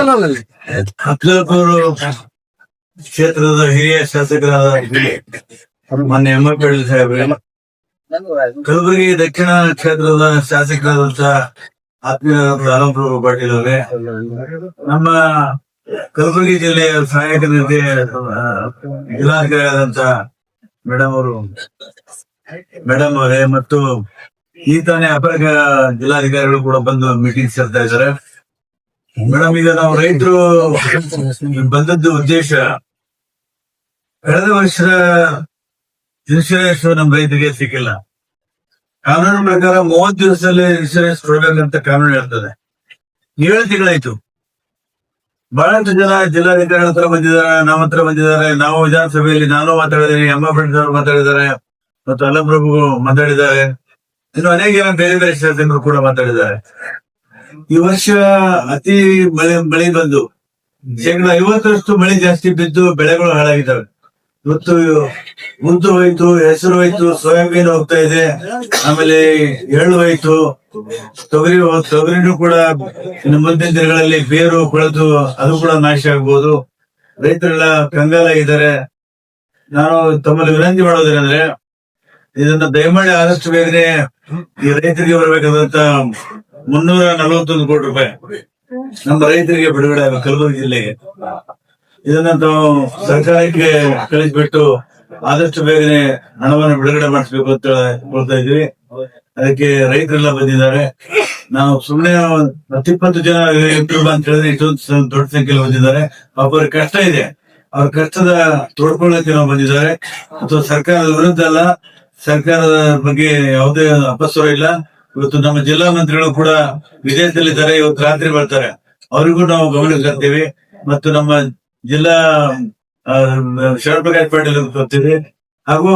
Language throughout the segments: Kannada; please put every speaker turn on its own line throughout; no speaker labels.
ಅಫ್ಜಲ್ಪುರ ಕ್ಷೇತ್ರದ ಹಿರಿಯ ಶಾಸಕರಾದ ಮೊನ್ನೆ ಎಂ ಎಫ್ ಸಾಹೇಬ್ರೆ. ಕಲಬುರಗಿ ದಕ್ಷಿಣ ಕ್ಷೇತ್ರದ ಶಾಸಕರಾದಂತ ಆತ್ಮೀಯರಾದ ಅಲಂಪ್ರಭು ಪಾಟೀಲ್ ಅವರೇ. ನಮ್ಮ ಕಲಬುರಗಿ ಜಿಲ್ಲೆಯ ಸಹಾಯಕ ನಿಧಿ ಇಲಾಖೆಯಾದಂತ ಮೇಡಮ್ ಅವರು, ಮೇಡಮ್ ಅವರೇ ಮತ್ತು ಈ ತಾನೇ ಅಪರ ಜಿಲ್ಲಾಧಿಕಾರಿಗಳು ಕೂಡ ಬಂದು ಮೀಟಿಂಗ್ ಸೇರ್ತಾ ಇದ್ದಾರೆ. ಮೇಡಮ್, ಈಗ ನಾವು ರೈತರು ಬಂದದ್ದು ಉದ್ದೇಶ, ಕಳೆದ ವರ್ಷದ ಇನ್ಶೂರೆನ್ಸ್ ನಮ್ ರೈತರಿಗೆ ಸಿಕ್ಕಿಲ್ಲ. ಕಾನೂನು ಪ್ರಕಾರ ಮೂವತ್ತು ದಿವಸದಲ್ಲಿ ಇನ್ಶೂರೆನ್ಸ್ ಕೊಡ್ಬೇಕಂತ ಕಾನೂನು ಹೇಳ್ತದೆ. ಏಳು ತಿಂಗಳಾಯ್ತು. ಬಹಳಷ್ಟು ಜನ ಜಿಲ್ಲಾಧಿಕಾರಿ ಹತ್ರ ಬಂದಿದ್ದಾರೆ, ನಮ್ಮ ಹತ್ರ ಬಂದಿದ್ದಾರೆ. ನಾವು ವಿಧಾನಸಭೆಯಲ್ಲಿ ನಾನು ಮಾತಾಡಿದ್ದೀನಿ ಎಂ ಅವರು ಮಾತಾಡಿದ್ದಾರೆ, ಮತ್ತು ಅಲ್ಲಪ್ರಭು ಮಾತಾಡಿದ್ದಾರೆ. ಇನ್ನು ಅನೇಕ ಜನ ಬೇರೆ ಬೇರೆ ಜನರು ಕೂಡ ಮಾತಾಡಿದ್ದಾರೆ. ಈ ವರ್ಷ ಅತಿ ಮಳೆ ಮಳೆ ಬಂದು. ಶೇಕಡ ಐವತ್ತರಷ್ಟು ಮಳೆ ಜಾಸ್ತಿ ಬಿದ್ದು ಬೆಳೆಗಳು ಹಾಳಾಗಿದ್ದಾವೆ. ಇವತ್ತು ಮುಂದು ಹೋಯ್ತು ಹೆಸರು ಹೋಯ್ತು ಸೋಯಾಬೀನ್ ಹೋಗ್ತಾ ಇದೆ. ಆಮೇಲೆ ಎಳ್ಳು ಹೋಯ್ತು. ತೊಗರಿ ತೊಗರಿನೂ ಕೂಡ ಇನ್ನು ಮುಂದಿನ ದಿನಗಳಲ್ಲಿ ಬೇರು ಕೊಳೆತು ಅದು ಕೂಡ ನಾಶ ಆಗ್ಬೋದು. ರೈತರೆಲ್ಲ ಕಂಗಾಲಾಗಿದ್ದಾರೆ ನಾನು ತಮ್ಮಲ್ಲಿ ವಿನಂತಿ ಮಾಡೋದೇನೆಂದ್ರೆ ಇದನ್ನ ದಯಮಾಡಿ ಆದಷ್ಟು ಬೇಗನೆ ಈ ರೈತರಿಗೆ ಬರಬೇಕಾದಂತ ಮುನ್ನೂರ ನಲವತ್ತೊಂದು ಕೋಟಿ ರೂಪಾಯಿ ನಮ್ಮ ರೈತರಿಗೆ ಬಿಡುಗಡೆ ಕಲಬುರಗಿ ಜಿಲ್ಲೆಗೆ. ಇದನ್ನ ತಾವು ಸರ್ಕಾರಕ್ಕೆ ಕಳಿಸ್ಬಿಟ್ಟು ಆದಷ್ಟು ಬೇಗನೆ ಹಣವನ್ನು ಬಿಡುಗಡೆ ಮಾಡಿಸ್ಬೇಕು ಅಂತ ಹೇಳ್ತಾ ಇದ್ವಿ ಅದಕ್ಕೆ ರೈತರೆಲ್ಲ ಬಂದಿದ್ದಾರೆ. ನಾವು ಸುಮ್ಮನೆ ಹತ್ತಿಪ್ಪತ್ತು ಜನ ಯೂಟ್ಯೂಬ್ ಅಂತ ಹೇಳಿದ್ರೆ ಇಷ್ಟೊಂದು ದೊಡ್ಡ ಸಂಖ್ಯೆಯಲ್ಲಿ ಬಂದಿದ್ದಾರೆ. ಅವ್ರ ಕಷ್ಟ ಇದೆ. ಅವ್ರ ಕಷ್ಟದ ತೋಡ್ಕೊಳ್ಳಕ್ಕೆ ನಾವು ಬಂದಿದ್ದಾರೆ. ಅಥವಾ ಸರ್ಕಾರದ ವಿರುದ್ಧ ಅಲ್ಲ. ಸರ್ಕಾರದ ಬಗ್ಗೆ ಯಾವುದೇ ಅಪಸ್ವರ ಇಲ್ಲ. ಇವತ್ತು ನಮ್ಮ ಜಿಲ್ಲಾ ಮಂತ್ರಿಗಳು ಕೂಡ ವಿದೇಶದಲ್ಲಿದ್ದಾರೆ ಇವತ್ತು ರಾತ್ರಿ ಬರ್ತಾರೆ. ಅವರಿಗೂ ನಾವು ಗಮನ ತರ್ತೀವಿ. ಮತ್ತು ನಮ್ಮ ಜಿಲ್ಲಾ ಆ, ಶಿವಪ್ರಕಾಶ್ ಪಾಟೀಲ್ ಬರ್ತೇವೆ ಹಾಗೂ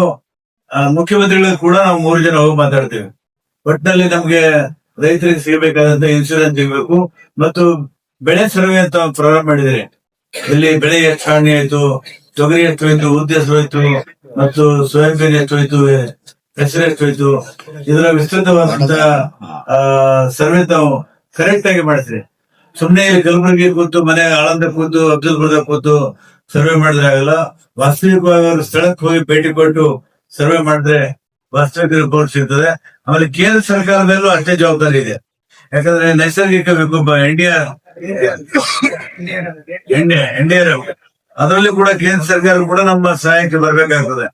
ಮುಖ್ಯಮಂತ್ರಿಗಳು ಕೂಡ ನಾವು ಮೂರು ಜನ ಹೋಗಿ ಮಾತಾಡ್ತೇವೆ. ಒಟ್ಟಿನಲ್ಲಿ ನಮ್ಗೆ ರೈತರಿಗೆ ಸಿಗಬೇಕಾದಂತ ಇನ್ಶೂರೆನ್ಸ್ ಸಿಗಬೇಕು. ಮತ್ತು ಬೆಳೆ ಸರ್ವೆ ಅಂತ ಪ್ರಾರಂಭ ಮಾಡಿದಿರಿ ಇಲ್ಲಿ ಬೆಳೆ ಎಷ್ಟು ಹಾನಿ ಆಯ್ತು ತೊಗರಿ ಎಷ್ಟು ಹೋಯ್ತು ಉದ್ದ ಎಷ್ಟು ಹೋಯ್ತು ಮತ್ತು ಸೋಯಾಬೀನ್ ಎಷ್ಟು ಹೋಯ್ತು ಹೆಸರು ಎಷ್ಟು ಹೋಯ್ತು ಇದರ ವಿಸ್ತೃತವಾದಂತಹ ಸರ್ವೆ ತಾವು ಕರೆಕ್ಟ್ ಆಗಿ ಮಾಡಿದ್ರಿ. ಸುಮ್ನೆ ಕಲಬುರಗಿ ಕೂತು, ಮನೆ ಆಳಂದ ಕೂತು, ಅಬ್ದುಲ್ಪುರದ ಕೂತು ಸರ್ವೆ ಮಾಡಿದ್ರೆ ಆಗಲ್ಲ. ವಾಸ್ತವಿಕವಾಗಿ ಅವರು ಸ್ಥಳಕ್ಕೆ ಹೋಗಿ ಭೇಟಿ ಕೊಟ್ಟು ಸರ್ವೆ ಮಾಡಿದ್ರೆ ವಾಸ್ತವಿಕ ರಿಪೋರ್ಟ್ ಸಿಗ್ತದೆ. ಆಮೇಲೆ ಕೇಂದ್ರ ಸರ್ಕಾರದಲ್ಲೂ ಅಷ್ಟೇ ಜವಾಬ್ದಾರಿ ಇದೆ. ಯಾಕಂದ್ರೆ ನೈಸರ್ಗಿಕ ವಿಕೋಪ ಇಂಡಿಯಾ ಎಣ್ಣೆ ಎಣ್ಣೆ ಅದರಲ್ಲಿ ಕೂಡ ಕೇಂದ್ರ ಸರ್ಕಾರ ಕೂಡ ನಮ್ಮ ಸಹಾಯಕ್ಕೆ ಬರ್ಬೇಕಾಗ್ತದೆ.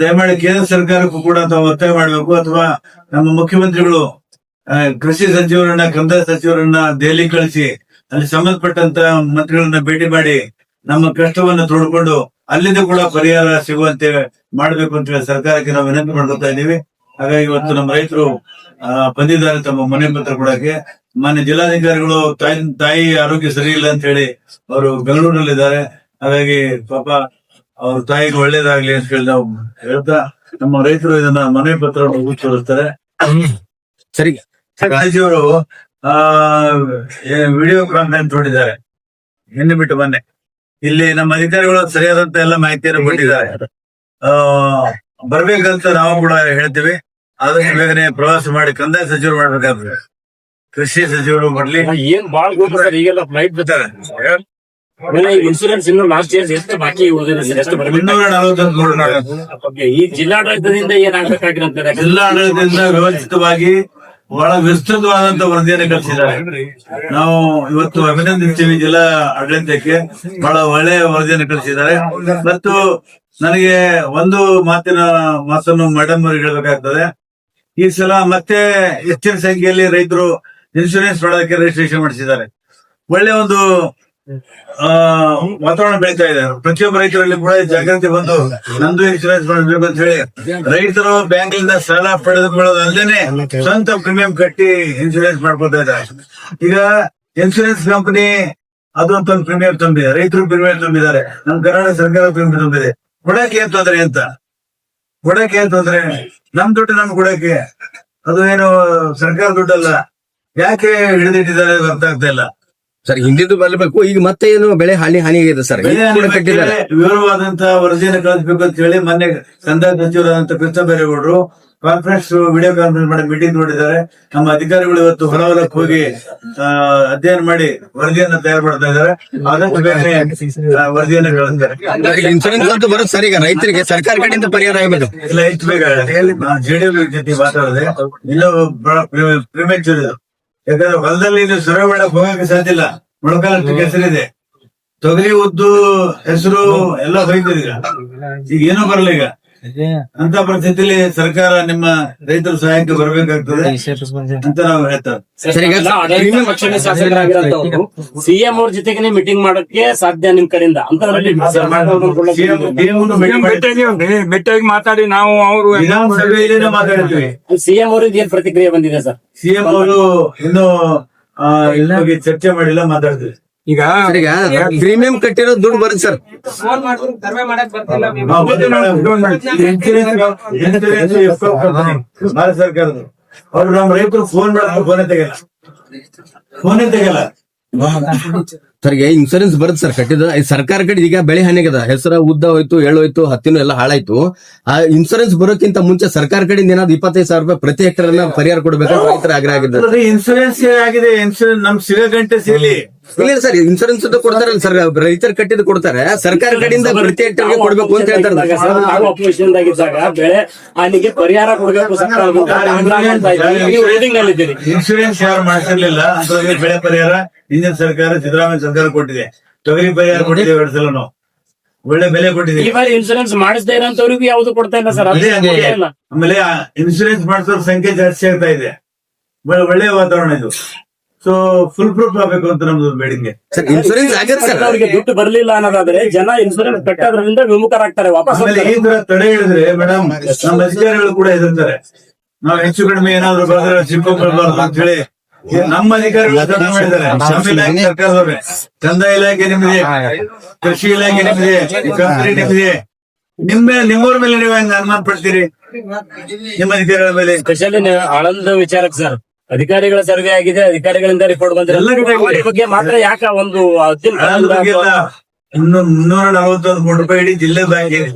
ದಯಮಾಡಿ ಕೇಂದ್ರ ಸರ್ಕಾರಕ್ಕೂ ಕೂಡ ತಾವು ಒತ್ತಾಯ ಮಾಡಬೇಕು. ಅಥವಾ ನಮ್ಮ ಮುಖ್ಯಮಂತ್ರಿಗಳು ಕೃಷಿ ಸಚಿವರನ್ನ, ಕಂದಾಯ ಸಚಿವರನ್ನ ದೆಹಲಿ ಕಳಿಸಿ, ಅಲ್ಲಿ ಸಂಬಂಧಪಟ್ಟಂತ ಮಂತ್ರಿಗಳನ್ನ ಭೇಟಿ ಮಾಡಿ ನಮ್ಮ ಕಷ್ಟವನ್ನ ತೋಡ್ಕೊಂಡು ಅಲ್ಲಿಂದ ಕೂಡ ಪರಿಹಾರ ಸಿಗುವಂತೆ ಮಾಡಬೇಕು ಅಂತ ಹೇಳಿ ಸರ್ಕಾರಕ್ಕೆ ನಾವು ವಿನಂತಿ ಮಾಡ್ಕೊತಾ ಇದ್ದೀವಿ. ಹಾಗಾಗಿ ಇವತ್ತು ನಮ್ಮ ರೈತರು ಬಂದಿದ್ದಾರೆ ತಮ್ಮ ಮನೆ ಪತ್ರ ಕೊಡಕ್ಕೆ. ಮಾನ್ಯ ಜಿಲ್ಲಾಧಿಕಾರಿಗಳು, ತಾಯಿ ತಾಯಿ ಆರೋಗ್ಯ ಸರಿ ಇಲ್ಲ ಅಂತ ಹೇಳಿ ಅವರು ಬೆಂಗಳೂರಿನಲ್ಲಿದ್ದಾರೆ ಹಾಗಾಗಿ ಪಾಪ ಅವ್ರ ತಾಯಿಗೆ ಒಳ್ಳೇದಾಗ್ಲಿ ಅಂತ ಹೇಳಿ ನಾವು ಹೇಳ್ತಾ ನಮ್ಮ ರೈತರು ಇದನ್ನ ಮನೆ ಪತ್ರ ತೋರಿಸ್ತಾರೆ.
ಸರಿ.
ರಾಜಿಯವರು ಆ ವಿಡಿಯೋ ಕಾನ್ಫರೆನ್ಸ್ ನೋಡಿದ್ದಾರೆ. ನಿನ್ನೆ ಬಿಟ್ಟು ಮೊನ್ನೆ. ಇಲ್ಲಿ ನಮ್ಮ ಅಧಿಕಾರಿಗಳು ಸರಿಯಾದಂತ ಎಲ್ಲ ಮಾಹಿತಿಯನ್ನು ಕೊಟ್ಟಿದ್ದಾರೆ. ಆ ಬರ್ಬೇಕಂತ ನಾವು ಕೂಡ ಹೇಳ್ತೀವಿ. ಆದಷ್ಟು ಬೇಗನೆ ಪ್ರವಾಸ ಮಾಡಿ ಕಂದಾಯ ಸಚಿವರು ಮಾಡ್ಬೇಕಾದ್ರೆ. ಕೃಷಿ ಸಚಿವರು ಮಾಡ್ಲಿ
ಏನ್ ಬಾಳ ಈಗೆಲ್ಲ ಫ್ಲೈಟ್ ಇನ್ಸೂರೆನ್ಸ್ ಇನ್ನು ಲಾಸ್ಟ್ ಇಯರ್ ಎಷ್ಟು ಬಾಕಿ ಉಳಿದಿದೆ ಸರ್? ಎಷ್ಟು ಬರ್ಬೇಕು
ಮುನ್ನೂರ ನಲವತ್ತೊಂದು ಕೋಟಿ
ಈ ಜಿಲ್ಲಾಡಳಿತದಿಂದ
ವ್ಯವಸ್ಥಿತವಾಗಿ ಬಹಳ ವಿಸ್ತೃತವಾದಂತ ವರದಿಯನ್ನು ಕಳಿಸಿದ್ದಾರೆ. ನಾವು ಇವತ್ತು ಅಭಿನಂದಿಸ್ತೀವಿ ಜಿಲ್ಲಾ ಆಡಳಿತಕ್ಕೆ ಬಹಳ ಒಳ್ಳೆಯ ವರದಿಯನ್ನು ಕಳಿಸಿದ್ದಾರೆ. ಮತ್ತು ನನಗೆ ಒಂದು ಮಾತಿನ ಮಾತನ್ನು ಮೇಡಮ್ ಅವರಿಗೆ ಹೇಳಬೇಕಾಗ್ತದೆ. ಈ ಸಲ ಮತ್ತೆ ಹೆಚ್ಚಿನ ಸಂಖ್ಯೆಯಲ್ಲಿ ರೈತರು ಇನ್ಶೂರೆನ್ಸ್ ಮಾಡೋದಕ್ಕೆ ರಿಜಿಸ್ಟ್ರೇಷನ್ ಮಾಡಿಸಿದ್ದಾರೆ. ಒಳ್ಳೆ ಒಂದು ವಾತಾವರಣ ಬೆಳೀತಾ ಇದೆ. ಪ್ರತಿಯೊಬ್ಬ ರೈತರಲ್ಲಿ ಕೂಡ ಜಾಗೃತಿ ಬಂದು ನಂದು ಇನ್ಶೂರೆನ್ಸ್ ಮಾಡಬೇಕು ಅಂತ ಹೇಳಿ ರೈತರು ಬ್ಯಾಂಕ್ಲಿಂದ ಸಾಲ ಪಡೆದುಕೊಳ್ಳೋದಲ್ಲದೆ ಸ್ವಂತ ಪ್ರೀಮಿಯಂ ಕಟ್ಟಿ ಇನ್ಶೂರೆನ್ಸ್ ಮಾಡ್ಕೊತಾ ಇದ್ದಾರೆ. ಈಗ ಇನ್ಶೂರೆನ್ಸ್ ಕಂಪನಿ ಅದು ಅಂತ ಒಂದು ಪ್ರೀಮಿಯಂ ತುಂಬಿದೆ ರೈತರು ಪ್ರೀಮಿಯಂ ತುಂಬಿದ್ದಾರೆ ನಮ್ಮ ಕರ್ನಾಟಕ ಸರ್ಕಾರ ಪ್ರೀಮಿಯಂ ತುಂಬಿದೆ ಕೊಡಕ್ಕೆ ಏನ್ ತೊಂದ್ರೆ ಅಂತ? ಕೊಡಕ್ಕೆ ಏನ್ ತೊಂದ್ರೆ? ನಮ್ ದುಡ್ಡು ನಮ್ ಕೊಡಕ್ಕೆ. ಅದು ಏನು ಸರ್ಕಾರ ದುಡ್ಡಲ್ಲ. ಯಾಕೆ ಹಿಡಿದಿಟ್ಟಿದ್ದಾರೆ ಅರ್ಥ ಆಗ್ತಾ ಇಲ್ಲ.
ಸರ್ ಹಿಂದಿದ್ದು ಬರಬೇಕು. ಈಗ ಮತ್ತೆ ಏನು ಬೆಳೆ ಹಾನಿ ಹಾನಿ ಆಗಿದೆ ಸರ್?
ವಿವರವಾದಂತಹ
ಕಟ್ಟಿದ್ದಾರೆ.
ವರದಿಯನ್ನು ಕಳಿಸ್ಬೇಕು ಅಂತ ಹೇಳಿ ಮೊನ್ನೆ ಕಂದಾಯ ಸಚಿವರಾದಂತ ಕೃಷ್ಣ ಬೈರೇಗೌಡರು ಕಾನ್ಫರೆನ್ಸ್ ವಿಡಿಯೋ ಕಾನ್ಫರೆನ್ಸ್ ಮಾಡಿ ಮೀಟಿಂಗ್ ನೋಡಿದ್ದಾರೆ. ನಮ್ಮ ಅಧಿಕಾರಿಗಳು ಇವತ್ತು ಹೊರ ಹೊಲಕ್ಕೆ ಹೋಗಿ ಅಧ್ಯಯನ ಮಾಡಿ ವರದಿಯನ್ನ ತಯಾರು ಮಾಡ್ತಾ ಇದ್ದಾರೆ. ಆದಷ್ಟು ಬೇಗನೆ ವರದಿಯನ್ನು ಕಳಿಸ್ತಾರೆ.
ಇನ್ಸೂರೆನ್ಸ್ ಅಂತ ಬರುತ್ತೆ ಸರ್ ಈಗ ರೈತರಿಗೆ ಸರ್ಕಾರ ಕಡೆಯಿಂದ ಪರಿಹಾರ ಆಗಬೇಕು.
ಇಲ್ಲ ಹೆಚ್ಚು ಬೇಗ ಜೆಡಿಯು ಜೊತೆ ಮಾತಾಡಿದೆ ಇನ್ನೂ ಪ್ರಿಮೆಚೂರ್ ಇದು. ಯಾಕಂದ್ರೆ ಹೊಲದಲ್ಲಿ ಇದು ಸೊರೆ ಮಾಡಕ್ ಹೋಗಕ್ಕೆ ಸಾಧ್ಯ ಇಲ್ಲ. ಮೊಳಕಾಲಷ್ಟು ಕೆಸರಿದೆ. ತೊಗರಿ ಉದ್ದು ಹೆಸರು ಎಲ್ಲ ಹೋಯ್ತದೆ ಈಗ. ಈಗ ಏನೂ ಬರಲ್ಲ ಈಗ. ಅಂತ ಪರಿಸ್ಥಿತಿಲಿ ಸರ್ಕಾರ ನಿಮ್ಮ ರೈತರ ಸಹಾಯಕ್ಕೆ ಬರಬೇಕಾಗ್ತದೆ ಅಂತ ನಾವು ಹೇಳ್ತಾರೆ
ಸಿಎಂ ಅವ್ರ ಜೊತೆಗೆ ಮೀಟಿಂಗ್ ಮಾಡಕ್ಕೆ ಸಾಧ್ಯ ನಿಮ್ ಕಡೆಯಿಂದ?
ಅಂತ ಮಾತಾಡಿ ನಾವು ಅವರು
ವಿಧಾನಸಭೆಯಲ್ಲಿ ಮಾತಾಡ್ತೀವಿ
ಸಿಎಂ ಅವ್ರಿಗೆ ಏನ್ ಪ್ರತಿಕ್ರಿಯೆ ಬಂದಿದೆ ಸರ್?
ಸಿಎಂ ಅವರು ಇನ್ನು ಚರ್ಚೆ ಮಾಡಿಲ್ಲ ಮಾತಾಡ್ತೀವಿ
ಈಗ
ಪ್ರೀಮಿಯಂ ಕಟ್ಟಿರೋ ದುಡ್ಡು ಬರುತ್ತೆ ಸರ್.
ಭಾರತ ಸರ್ಕಾರದ್ದು ಅವ್ರು ನಮ್ಮ ರೈತರು ಫೋನ್ ಮಾಡಿದ್ರೆ ಫೋನೇ ತೆಗಲ್ಲ ಫೋನೇ ತೆಗಿಲ್ಲ
ಸರ್ ಈಗ ಇನ್ಸೂರೆನ್ಸ್ ಬರುತ್ತೆ ಸರ್ ಕಟ್ಟಿದ ಈ ಸರ್ಕಾರ ಕಡೆ ಈಗ ಬೆಳೆ ಹಾನಿಗದ. ಹೆಸರ ಉದ್ದ ಹೋಯ್ತು ಎಳ್ಳು ಹೋಯ್ತು ಹತ್ತಿನೂ ಎಲ್ಲ ಹಾಳಾಯ್ತು. ಆ ಇನ್ಸೂರೆನ್ಸ್ ಬರೋಕ್ಕಿಂತ ಮುಂಚೆ ಸರ್ಕಾರ ಕಡೆಯಿಂದ ಏನಾದ್ರು ಇಪ್ಪತ್ತೈದು ಸಾವಿರ ರೂಪಾಯಿ ಪ್ರತಿ ಹೆಕ್ಟರ್ ಅನ್ನ ಪರಿಹಾರ ಕೊಡ್ಬೇಕು ರೈತರ ಆಗ್ರಹ ಆಗಿದ್ದಾರೆ.
ಇನ್ಶೂರೆನ್ಸ್ ಆಗಿದೆ ಇನ್ಶೂರೆನ್ಸ್ ನಮ್ ಸಿಗೋ ಗಂಟೆ ಸಿಗಲಿ
ಇಲ್ಲ ಸರ್ ಇನ್ಸೂರೆನ್ಸ್ ಅಂತ ಕೊಡ್ತಾರಲ್ಲ ಸರ್ ರೈತರ ಕಟ್ಟಿದ್ ಕೊಡ್ತಾರೆ. ಸರ್ಕಾರ ಕಡೆಯಿಂದ ಪ್ರತಿ ಹೆಕ್ಟರ್ಗೆ ಕೊಡ್ಬೇಕು ಅಂತ ಹೇಳ್ತಾರೆ
ಬೆಳೆ ಹಾನಿಗೆ ಪರಿಹಾರ ಕೊಡಬೇಕು
ಇನ್ಶೂರೆನ್ಸ್ ಯಾರು ಮಾಡಿಸಿರ್ಲಿಲ್ಲ? ಬೆಳೆ ಪರಿಹಾರ ಹಿಂದಿನ ಸರ್ಕಾರ ಸಿದ್ದರಾಮಯ್ಯ ಸರ್ಕಾರ ಕೊಟ್ಟಿದೆ. ತೊಗರಿ ಪರಿಹಾರ ಕೊಟ್ಟಿದೆ ಎರಡು ಸಲ ನಾವು ಒಳ್ಳೆ ಬೆಲೆ
ಈ
ಕೊಟ್ಟಿದೆ
ಬಾರಿ ಇನ್ಸೂರೆನ್ಸ್ ಮಾಡಿಸದೇ ಇರೋಂತವ್ರಿಗೂ ಯಾವ್ದು ಕೊಡ್ತಾ ಇಲ್ಲ ಸರ್? ಅದು ಇಲ್ಲ.
ಆಮೇಲೆ ಇನ್ಶೂರೆನ್ಸ್ ಮಾಡಿಸೋರ್ ಸಂಖ್ಯೆ ಜಾಸ್ತಿ ಆಗ್ತಾ ಇದೆ. ಒಳ್ಳೆ- ಒಳ್ಳೆಯ ವಾತಾವರಣ ಇದು. ಸೊ ಫುಲ್ ಪ್ರೂಫ್ ಆಗ್ಬೇಕು ಅಂತ ನಮ್ದು ಬೇಡಿಕೆ.
ಸರ್ ಇನ್ಸೂರೆನ್ಸ್ ಆಗತ್ತೆ ಸರ್.
ಅವರಿಗೆ ದುಡ್ಡು ಬರ್ಲಿಲ್ಲ ಅನ್ನೋದಾದ್ರೆ ಜನ ಇನ್ಸೂರೆನ್ಸ್ ಕಟ್ಟೋದ್ರಿಂದ ವಿಮುಖರಾಗ್ತಾರೆ ವಾಪಸ್
ಆಮೇಲೆ ಈ ತರ ತಡೆ ಹಿಡಿದ್ರೆ ಮೇಡಮ್ ನಮ್ಮ ಅಧಿಕಾರಿಗಳು ಕೂಡ ಹೆದರ್ತಾರೆ. ನಾವು ಹೆಚ್ಚು ಕಡಿಮೆ ಏನಾದ್ರು ಬರೆದ್ರೆ ಸಿಕ್ಕೋಬಾರ್ದು ಅಂತ ಹೇಳಿ ನಮ್ಮ ಅಧಿಕಾರಿಗಳು ಮಾಡಿದ್ದಾರೆ. ಇಲಾಖೆ ಸರ್ಕಾರದವ್ರೆ ಕಂದಾಯ ಇಲಾಖೆ ನಿಮ್ದೆ ಕೃಷಿ ಇಲಾಖೆ ನಿಮ್ದೆ ಕಂಪನಿ ನಿಮ್ದೆ ನಿಮ್ಮ ನಿಮ್ಮೂರ ಮೇಲೆ ನೀವು ಹೆಂಗ್ ಅನುಮಾನ ಪಡ್ತೀರಿ ನಿಮ್ಮ ಅಧಿಕಾರಿಗಳ ಮೇಲೆ?
ಸ್ಪೆಷಲಿ ಆಳಂದ ವಿಚಾರಕ್ ಸರ್ ಅಧಿಕಾರಿಗಳ ಸರ್ವೆ ಆಗಿದೆ ಅಧಿಕಾರಿಗಳಿಂದ ರಿಪೋರ್ಟ್ ಬಂದ್ರೆ ಬಗ್ಗೆ ಮಾತ್ರ ಯಾಕ ಒಂದು
ಇನ್ನೂರ ನಲವತ್ತೊಂದು ಕೋಟಿ ರೂಪಾಯಿ ಇಡೀ ಜಿಲ್ಲೆ ಬ್ಯಾಂಕ್ ಇದೆ.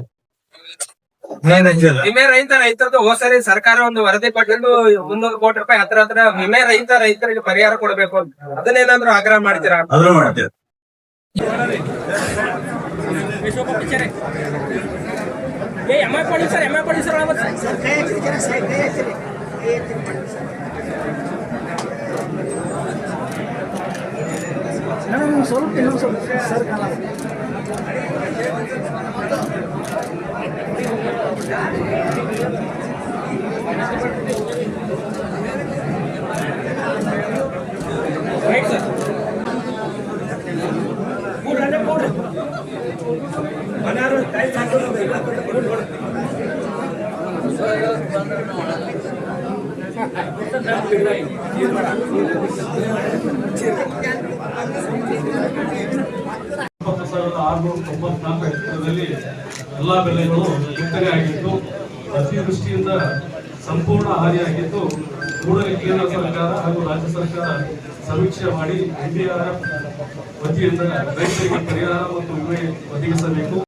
ವಿಮೆ ರೈತ ರೈತರದ್ದು ಹೋದ್ ಸರಿ ಸರ್ಕಾರ ಒಂದು ವರದಿ ಕೊಟ್ಟಿದ್ದು ಮುನ್ನೂರು ಕೋಟಿ ರೂಪಾಯಿ ಹತ್ರ ಹತ್ರ ವಿಮೆ ರೈತ ರೈತರಿಗೆ ಪರಿಹಾರ ಕೊಡಬೇಕು ಅಂತ. ಅದನ್ನೇನಾದ್ರೂ ಆಗ್ರಹ ಮಾಡ್ತೀರಾ?
ಅದ್ರ ಮಾಡ್ತೇವೆ.
ಇಪ್ಪತ್ತು ಸಾವಿರದ ಆರುನೂರ ತೊಂಬತ್ನಾಲ್ಕು ಹೆಕ್ಟರ್ದಲ್ಲಿ ಎಲ್ಲಾ ಬೆಳೆಗಳು ಬಿತ್ತನೆ ಆಗಿತ್ತು ಅತಿವೃಷ್ಟಿಯಿಂದ ಸಂಪೂರ್ಣ ಹಾನಿಯಾಗಿದ್ದು ಕೂಡಲೇ ಕೇಂದ್ರ ಸರ್ಕಾರ ಹಾಗೂ ರಾಜ್ಯ ಸರ್ಕಾರ ಸಮೀಕ್ಷೆ ಮಾಡಿ ಎನ್ಡಿಆರ್ಎಫ್ ವತಿಯಿಂದ ರೈತರಿಗೆ ಪರಿಹಾರ ಮತ್ತು ವಿಮೆ ಒದಗಿಸಬೇಕು.